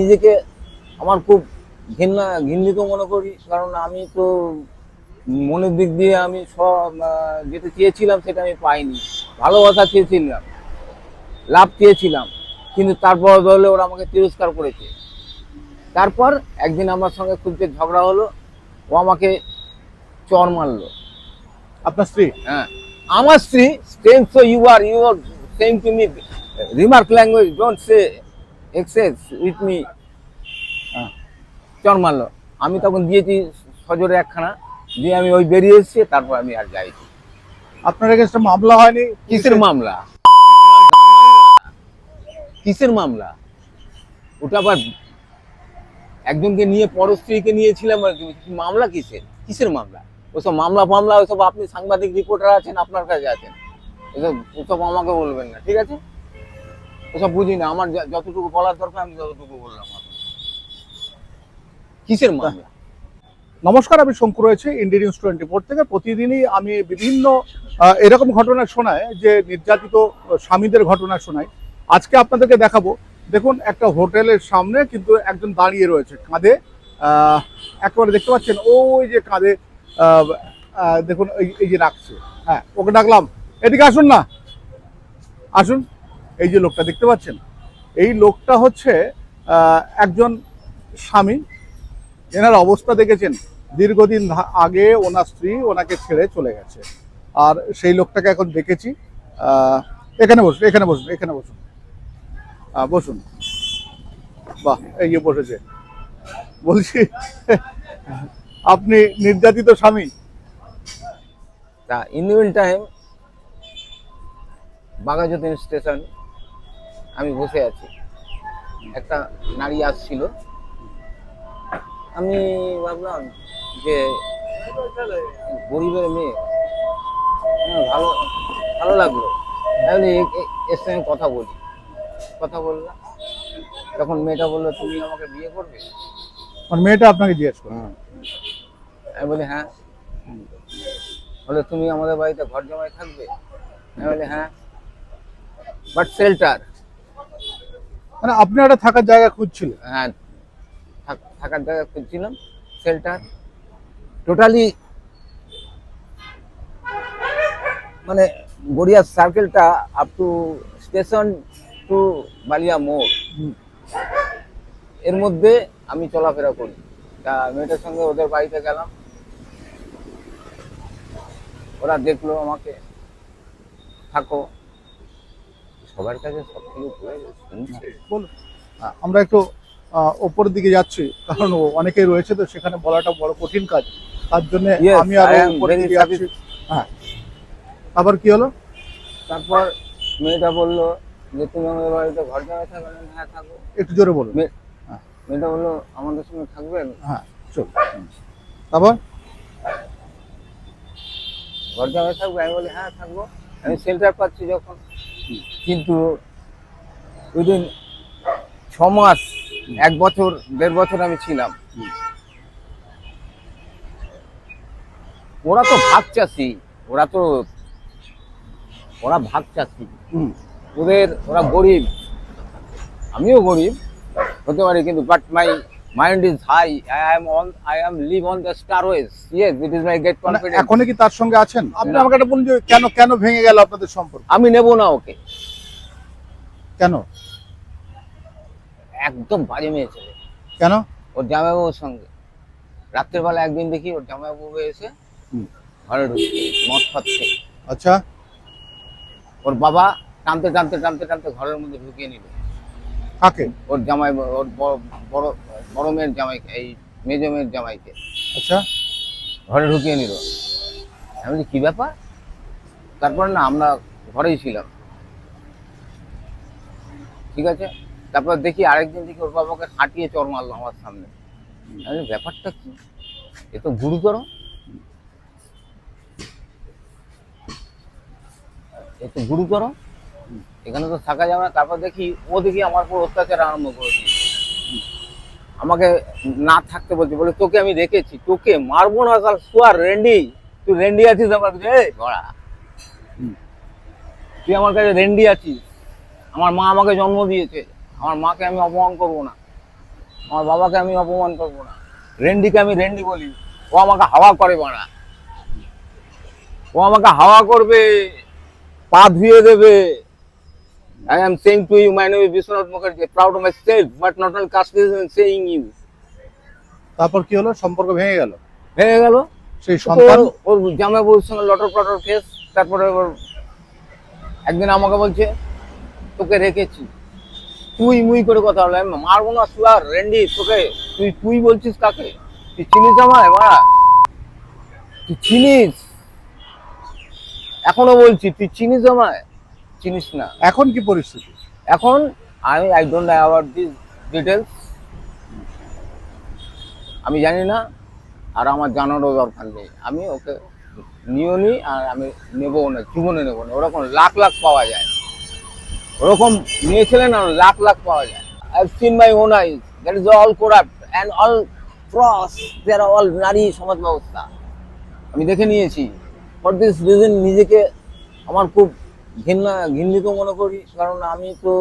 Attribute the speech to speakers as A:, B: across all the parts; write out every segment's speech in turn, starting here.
A: নিজেকে আমার খুব ঘৃণা ঘৃণিত মনে করি কারণ আমি তো মনের দিক দিয়ে আমি সব যেটা চেয়েছিলাম সেটা আমি পাইনি। ভালোবাসা চেয়েছিলাম লাভ চেয়েছিলাম কিন্তু তারপর বলে ওরা আমাকে তিরস্কার করেছে। তারপর একদিন আমার সঙ্গে খুব যে ঝগড়া হলো ও আমাকে চর মারলো।
B: আপনার স্ত্রী?
A: হ্যাঁ। আমার স্ত্রী same so you are you are same to me remark language don't say access with me. চর মারলো। আমি তখন দিয়েছি সজোরে একখানা। দিয়ে আমি ওই বেরিয়ে এসেছি তারপর আমি আর যাইনি।
B: আপনার এগেনস্টে মামলা হয়নি?
A: কিসের মামলা? কিসের মামলা? ওটা আবার একজনকে নিয়ে পরস্ত্রীকে নিয়েছিলাম আর কি। মামলা কিসের? কিসের মামলা? ওসব মামলা ফামলা ওসব আপনি সাংবাদিক রিপোর্টার আছেন আপনার কাছে আছেন। ওসব ওসব আমাকে বলবেন না ঠিক আছে? ওসব বুঝি না। আমার যতটুকু বলার দরকার আমি যতটুকু বললাম। কিসের মামলা?
B: নমস্কার আমি শঙ্কু রয়েছে ইন্ডিয়া নিউজ টোয়েন্টি ফোর থেকে। প্রতিদিনই আমি বিভিন্ন এরকম ঘটনা শোনায় যে নির্যাতিত স্বামীদের ঘটনা শোনায় আজকে আপনাদেরকে দেখাবো। দেখুন একটা হোটেলের সামনে কিন্তু একজন দাঁড়িয়ে রয়েছে কাঁধে। একেবারে দেখতে পাচ্ছেন ওই যে কাঁধে দেখুন এই এই যে রাখছে। হ্যাঁ ওকে ডাকলাম। এদিকে আসুন না। আসুন। এই যে লোকটা দেখতে পাচ্ছেন? এই লোকটা হচ্ছে একজন স্বামী। এনার অবস্থা দেখেছেন? দীর্ঘদিন আগে ওনার স্ত্রী ওনাকে ছেড়ে চলে গেছে। আর সেই লোকটাকে এখন দেখেছি। এখানে বসুন এখানে বসুন এখানে বসুন। বসুন। বাহ এই যে বসেছে। বলছি, আপনি নির্যাতিত স্বামী।
A: ইন টাইম বাঘাযতীন স্টেশন আমি বসে আছি। একটা নারী আসছিল। আমি ভাবলাম যে গরিবের মেয়ে হ্যাঁ, ভালো ভালো লাগল। তাহলে এর সঙ্গে কথা বলি। কথা বললাম। তখন মেয়েটা বলল তুমি আমাকে বিয়ে করবে?
B: মেয়েটা আপনাকে জিজ্ঞেস করুন
A: আমি বলি হ্যাঁ। বলে তুমি আমাদের বাড়িতে ঘর জমায় থাকবে? আমি বলি হ্যাঁ। বাট শেল্টার
B: মানে আপনি একটা থাকার জায়গা খুঁজছিলেন?
A: হ্যাঁ থাক- থাকার জায়গা খুঁজছিলাম শেল্টার টোটালি মানে গড়িয়া সার্কেলটা up to station to Baliya মোড়। এর মধ্যে আমি চলাফেরা করি। তা মেয়েটার সঙ্গে ওদের বাড়িতে গেলাম। ওরা দেখল আমাকে থাকো। সবার কাছে সব কিছু শুনছে।
B: বলুন। আমরা একটু ওপরের দিকে যাচ্ছি কারণ অনেকেই রয়েছে তো সেখানে বলাটা বড় কঠিন কাজ। তার জন্য আমি আর উপরের দিকে যাচ্ছি। হ্যাঁ। আবার কি হলো?
A: তারপর মেয়েটা বলল যে তুমি আমাদের বাড়িতে ঘর জামাই থাকবে বললাম, হ্যাঁ থাকব
B: একটু জোরে বলুন।
A: মে- মেয়েটা বলল আমাদের সঙ্গে থাকবেন
B: হ্যাঁ চল তারপর
A: ঘর জামাই থাকবে? আমি বলি হ্যাঁ থাকব। আমি সেন্টার পাচ্ছি যখন। কিন্তু উইদিন ছ মাস এক বছর দেড় বছর আমি ছিলাম। ওরা তো ভাগ চাষি ওরা তো ওরা ভাগ চাষি। ওদের ওরা গরিব। আমিও গরিব হতে পারি কিন্তু but my mind is high I am on I am live on the star ways. Yes it is my get
B: মানে
A: কনফিডেন্স।
B: এখনই কি তার সঙ্গে আছেন? আপনি আমাকে একটা বলুন যে কেন কেন ভেঙে গেল আপনাদের সম্পর্ক?
A: আমি নেব না ওকে।
B: কেন?
A: একদম বাজে মেয়ে ছেলে।
B: কেন?
A: ওর জামাইবাবুর সঙ্গে। রাত্রেবেলা একদিন দেখি ওর জামাইবাবু এসে
B: হুম।
A: ঘরে ঢুকছে মদ খাচ্ছে।
B: আচ্ছা।
A: ওর বাবা টানতে টানতে টানতে টানতে ঘরের মধ্যে ঢুকিয়ে নিল।
B: কাকে?
A: ওর জামাই ওর বড় বড় মেয়ের জামাইকে এই মেজো মেয়ের জামাইকে।
B: আচ্ছা।
A: ঘরে ঢুকিয়ে নিল। আমি বলি কি ব্যাপার? তারপর না আমরা ঘরেই ছিলাম। ঠিক আছে? তারপর দেখি আরেকদিন দেখি ওর বাবাকে হাঁটিয়ে চর মারলো আমার সামনে। আমি ব্যাপারটা কি? এ তো গুরুতর। এ তো গুরুতর। এখানে তো থাকা যাবে না, তারপর দেখি ও দেখি আমার উপর অত্যাচার আরম্ভ করে দিয়েছে। আমাকে না থাকতে বলছে, বলে তোকে আমি রেখেছি তোকে মারবো না, কাল শুয়ার রেন্ডি, তুই রেন্ডি আছিস আমার কাছে তুই আমার কাছে রেন্ডি আছিস, আমার মা আমাকে জন্ম দিয়েছে, আমার মাকে আমি অপমান করব না, আমার বাবাকে আমি অপমান করব না, রেন্ডিকে আমি রেন্ডি বলি, ও আমাকে হাওয়া করে বানা ও আমাকে হাওয়া করবে, পা ধুয়ে দেবে I am saying to you, my name is Vishwanath Mukherjee, proud of myself, but not only casting saying you.
B: তারপর কি হলো? সম্পর্ক ভেঙে গেল।
A: হয়ে গেল।
B: সেই সন্তান
A: ওর- জামাই বউর সঙ্গে লটর পটর কেস তারপরে ওর একদিন আমাকে বলছে তোকে রেখেছি। তুই মুই করে কথা বলে মারবো না সুয়ার রেন্ডি তোকে। তুই তুই বলছিস কাকে? তুই চিনিস আমায় মারা তুই চিনিস? এখনও বলছি তুই চিনিস আমায়? চিনিস না।
B: এখন কি পরিস্থিতি?
A: এখন আমি I don't know about this details আমি জানি না আর আমার জানারও দরকার নেই। আমি ওকে নিও নি আর আমি নেব না জীবনে নেব না। ওরকম লাখ লাখ পাওয়া যায়। ওরকম নিয়েছিলেন না লাখ লাখ পাওয়া যায়। I seen my own eyes that is all corrupt and all cross there all নারী সমাজ ব্যবস্থা। আমি দেখে নিয়েছি। ফর দিস রিজন নিজেকে আমার খুব ঘৃণা ঘৃণিত মনে করি কারণ আমি তো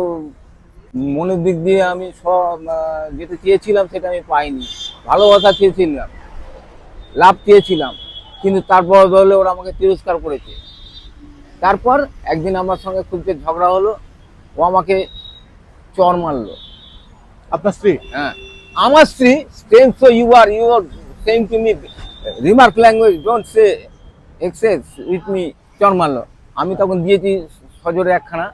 A: মনের দিক দিয়ে আমি সব যেটা চেয়েছিলাম সেটা আমি পাইনি। ভালোবাসা চেয়েছিলাম লাভ চেয়েছিলাম কিন্তু তারপর ধরলে ওরা আমাকে তিরস্কার করেছে। তারপর একদিন আমার সঙ্গে খুব যে ঝগড়া হলো ও আমাকে চর মারলো।
B: আপনার স্ত্রী?
A: হ্যাঁ। আমার স্ত্রী same so you are you are same to me remark language don't say access with me চর মারলো। আমি তখন দিয়েছি সজোরে একখানা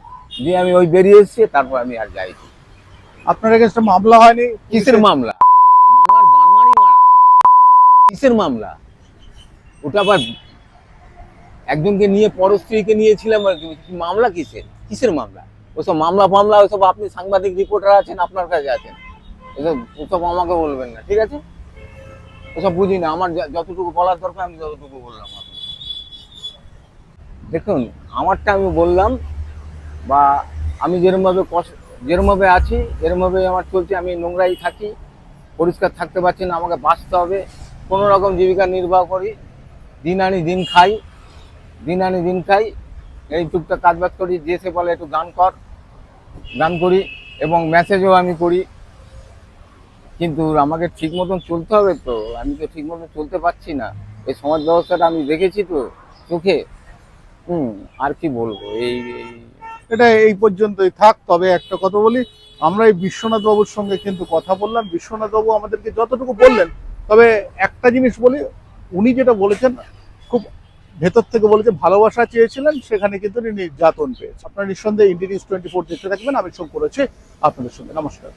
A: দিয়ে আমি ওই বেরিয়ে এসেছি তারপর আমি আর যাইছি
B: আপনার এগেনস্টে মামলা হয়নি?
A: কিসের মামলা? মামলার গানমারি মারা। কিসের মামলা? ওটা আবার একজনকে নিয়ে পর স্ত্রীকে নিয়েছিলাম আর কি মামলা কিসের? কিসের মামলা? ওসব মামলা ফামলা ওসব আপনি সাংবাদিক রিপোর্টার আছেন আপনার কাছে আছেন। এসব ওসব আমাকে বলবেন না ঠিক আছে? ওসব বুঝি না আমার যতটুকু বলার দরকার আমি ততটুকু বললাম। দেখুন, আমারটা আমি বললাম, বা আমি যেরমভাবে কষ্ট, যেরমভাবে আছি এরমভাবে আমার চলছে, আমি নোংরাই থাকি, পরিষ্কার থাকতে পারছি না, আমাকে বাঁচতে হবে। কোনো রকম জীবিকা নির্বাহ করি, দিন আনি দিন খাই, দিন আনি দিন খাই, এই টুকটাক কাজ বাজ করি, যে সে বলে একটু গান কর, গান করি, এবং মেসেজও আমি করি। কিন্তু আমাকে ঠিক মতন চলতে হবে তো, আমি তো ঠিক মতন চলতে পারছি না। এই সমাজ ব্যবস্থাটা আমি দেখেছি তো, চোখে। হুম, আর কি বলব, এই
B: এটা এই পর্যন্তই থাক, তবে একটা কথা বলি, আমরা এই বিশ্বনাথ বাবুর সঙ্গে কিন্তু কথা বললাম, বিশ্বনাথ বাবু আমাদেরকে যতটুকু বললেন, তবে একটা জিনিস বলি, উনি যেটা বলেছেন, খুব ভেতর থেকে বলেছে ভালোবাসা চেয়েছিলেন, সেখানে কিন্তু উনি নির্যাতন পেয়েছে আপনার নিঃসন্দেহে ইন্ডিয়ান টোয়েন্টি ফোর দেখতে থাকবেন, আমি শোক করেছি আপনাদের সঙ্গে। নমস্কার।